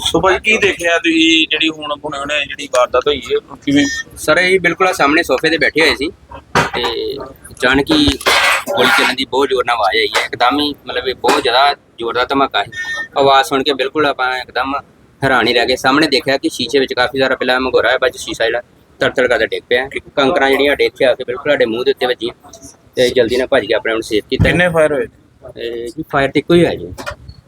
ਸੁਭਾ ਜੀ ਕੀ ਦੇਖਿਆ ਤੁਸੀਂ? ਜਿਹੜੀ ਹੁਣ ਹੁਣੇ ਜਿਹੜੀ ਵਾਰਦਾਤ ਹੋਈ ਹੈ ਕਿਵੇਂ? ਸਰ ਇਹ ਬਿਲਕੁਲ ਸਾਹਮਣੇ ਸੋਫੇ ਤੇ ਬੈਠੇ ਹੋਏ ਸੀ ਤੇ ਅਚਾਨਕ ਹੀ ਗੋਲੀ ਚੱਲਣ ਦੀ ਬਹੁਤ ਜ਼ੋਰ ਨਾਲ ਆਵਾਜ਼ ਆਈ ਹੈ। ਇੱਕਦਮ ਹੀ ਮਤਲਬ ਇਹ ਬਹੁਤ ਜ਼ਿਆਦਾ ਜ਼ੋਰ ਦਾ ਧਮਾਕਾ ਸੀ। ਆਵਾਜ਼ ਸੁਣ ਕੇ ਬਿਲਕੁਲ ਆਪਾਂ ਇੱਕਦਮ ਹੈਰਾਨ ਰਹਿ ਗਏ। ਸਾਹਮਣੇ ਦੇਖਿਆ ਕਿ ਸ਼ੀਸ਼ੇ ਵਿੱਚ ਕਾਫੀ ਸਾਰਾ ਪਹਿਲਾਂ ਮਗੋਰਾ ਹੈ ਬਾਅਦ ਸ਼ੀਸ਼ਾ ਜਿਹੜਾ ਤੜ ਤੜ ਕਰਦਾ ਡਿੱਗ ਪਿਆ। ਕੰਕਰਾਂ ਜਿਹੜੀਆਂ ਸਾਡੇ ਇੱਥੇ ਆ ਕੇ ਬਿਲਕੁਲ ਸਾਡੇ ਮੂੰਹ ਦੇ ਉੱਤੇ ਵੱਜੀਆਂ ਤੇ ਜਲਦੀ ਨਾਲ ਭੱਜ ਕੇ ਆਪਣੇ ਆਪ ਨੂੰ ਸੇਫ ਕੀਤਾ। ਕਿੰਨੇ ਫਾਇਰ ਹੋਏ? ਤੇ ਜੀ ਫਾਇਰ ਤੇ ਹੀ ਹੋਇਆ ਜੀ।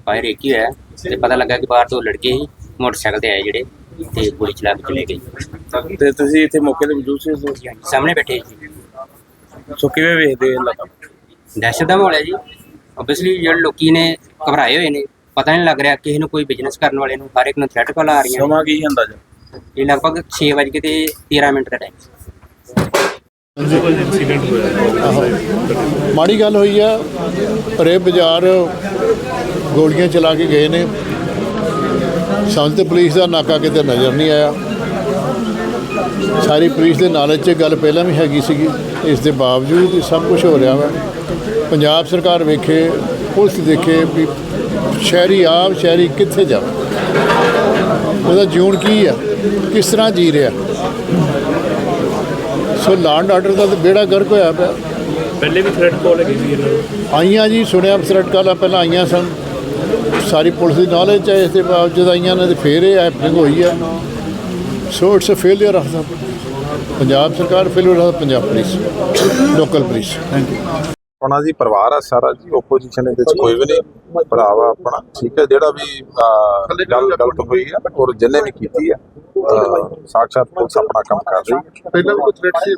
ਫਾਇਰ ਇੱਕ ਹੀ ਹੋਇਆ। ਤੇ ਪਤਾ ਲੱਗਾ ਕਿ ਬਾਹਰ ਤੋਂ ਲੜਕੇ ਹੀ ਮੋਟਰਸਾਈਕਲ ਤੇ ਆਏ ਜਿਹੜੇ ਤੇ ਗੋਲੀ ਚਲਾ ਕੇ ਚਲੇ ਗਏ। ਤੇ ਤੁਸੀਂ ਇੱਥੇ ਮੌਕੇ ਤੇ ਮੌਜੂਦ ਸੀ ਸਾਹਮਣੇ ਬੈਠੇ ਜੀ ਸੋ ਕਿਵੇਂ ਵੇਖਦੇ ਹੋ ਲੱਗਾ ਦਹਿਸ਼ਤ ਦਾ ਮਾਹੌਲ ਹੈ ਜੀ। ਆਬਵੀਅਸਲੀ ਜਿਹੜੇ ਲੋਕੀ ਨੇ ਘਬਰਾਏ ਹੋਏ ਨੇ। ਪਤਾ ਨਹੀਂ ਲੱਗ ਰਿਹਾ ਕਿਸੇ ਨੂੰ ਕੋਈ ਬਿਜ਼ਨਸ ਕਰਨ ਵਾਲੇ ਨੂੰ ਹਰ ਇੱਕ ਨੂੰ ਥ੍ਰੈਟ ਕਾਲ ਆ ਰਹੀਆਂ ਸਮਾਂ ਕੀ ਹੁੰਦਾ ਜੀ? ਇਹ ਲਗਭਗ 6 ਵਜੇ ਤੇ 13 ਮਿੰਟ ਦਾ ਟਾਈਮ ਮਾੜੀ ਗੱਲ ਹੋਈ ਆ ਰੇ ਬਾਜ਼ਾਰ ਗੋਲੀਆਂ ਚਲਾ ਕੇ ਗਏ ਨੇ। ਸਾਨੂੰ ਤੇ ਪੁਲਿਸ ਦਾ ਨਾਕਾ ਕਿਤੇ ਨਜ਼ਰ ਨਹੀਂ ਆਇਆ। ਸਾਰੀ ਪੁਲਿਸ ਦੇ ਨਾਲਜ 'ਚ ਗੱਲ ਪਹਿਲਾਂ ਵੀ ਹੈਗੀ ਸੀਗੀ। ਇਸ ਦੇ ਬਾਵਜੂਦ ਇਹ ਸਭ ਕੁਝ ਹੋ ਰਿਹਾ ਵਾ। ਪੰਜਾਬ ਸਰਕਾਰ ਵੇਖੇ ਪੁਲਿਸ ਦੇਖੇ ਵੀ ਸ਼ਹਿਰੀ ਆਪ ਸ਼ਹਿਰੀ ਕਿੱਥੇ ਜਾਵੇ? ਉਹਦਾ ਜੂਨ ਕੀ ਆ? ਕਿਸ ਤਰ੍ਹਾਂ ਜੀ ਰਿਹਾ? ਸੋ ਲਾਂਡ ਆਰਡਰ ਦਾ ਤਾਂ ਬੇੜਾ ਗਰਕ ਹੋਇਆ ਪਿਆ। ਪਹਿਲੇ ਵੀ ਥ੍ਰੈਟ ਕਾਲ ਹੈਗੀ ਸੀ ਇਹਨਾਂ ਨੂੰ। ਆਈਆਂ ਜੀ ਸੁਣਿਆ ਫਰਟ ਕਾਲਾਂ ਪਹਿਲਾਂ ਆਈਆਂ ਸਨ। ਸਾਰੀ ਪੁਲਿਸ ਦੀ ਨੌਲੇਜ ਹੈ ਇਸ ਦੇ ਬਾਵਜੂਦ ਆਈਆਂ ਨੇ ਤੇ ਫੇਰ ਇਹ ਹੈਪਨਿੰਗ ਹੋਈ ਆ। So it's a failure of the Punjab ਸਰਕਾਰ failure of Punjab police local police thank you ਆਪਣਾ ਜੀ ਪਰਿਵਾਰ ਆ ਸਾਰਾ ਜੀ ਓਪੋਜੀਸ਼ਨ ਦੇ ਵਿੱਚ ਕੋਈ ਵੀ ਨਹੀਂ। ਭਰਾਵਾ ਆਪਣਾ ਠੀਕ ਹੈ ਜਿਹੜਾ ਵੀ ਗੱਲ ਗਲਤ ਹੋਈ ਹੈ ਔਰ ਜਿੰਨੇ ਵੀ ਕੀਤੀ ਹੈ ਅਹ, ਸਾਕਸ਼ਾਤ ਪੁਲਿਸ ਆਪਣਾ ਕੰਮ ਕਰ ਰਹੀ ਪਹਿਲਾਂ ਵੀ ਕੋਈ ਥ੍ਰੈਟ ਸੀ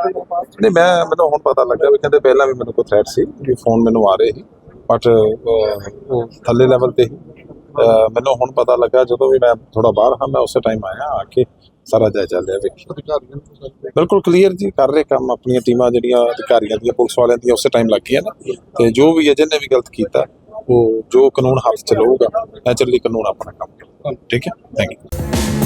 ਨਹੀਂ ਮੈਂ ਮੈਨੂੰ ਹੁਣ ਪਤਾ ਲੱਗਾ ਵੀ ਕਹਿੰਦੇ ਪਹਿਲਾਂ ਵੀ ਮੈਨੂੰ ਕੋਈ ਥ੍ਰੈਟ ਸੀ ਵੀ ਫੋਨ ਮੈਨੂੰ ਆ ਰਹੇ ਸੀ ਬਟ ਉਹ ਥੱਲੇ ਲੈਵਲ ਤੇ ਮੈਨੂੰ ਹੁਣ ਪਤਾ ਲੱਗਾ ਜਦੋਂ ਵੀ ਮੈਂ ਥੋੜਾ ਬਾਹਰ ਹਾਂ ਮੈਂ ਉਸੇ ਟਾਈਮ ਆਇਆ ਆ ਕੇ ਸਾਰਾ ਜਾਇਜ਼ਾ ਲਿਆ ਵੇਖੀ। ਬਿਲਕੁਲ ਕਲੀਅਰ ਜੀ, ਕਰ ਰਹੇ ਕੰਮ ਆਪਣੀਆਂ ਟੀਮਾਂ ਜਿਹੜੀਆਂ ਅਧਿਕਾਰੀਆਂ ਦੀਆਂ, ਪੁਲਿਸ ਵਾਲਿਆਂ ਦੀਆਂ, ਉਸੇ ਟਾਈਮ ਲੱਗ ਗਈਆਂ ਨਾ। ਤੇ ਜੋ ਵੀ ਹੈ, ਜਿਹਨੇ ਵੀ ਗਲਤ ਕੀਤਾ, ਉਹ ਜੋ ਕਾਨੂੰਨ ਹੱਥ ਚ ਲਊਗਾ ਨੈਚੁਰਲੀ ਕਾਨੂੰਨ ਆਪਣਾ ਕੰਮ ਕਰੇਗਾ। ਠੀਕ ਹੈ? Thank you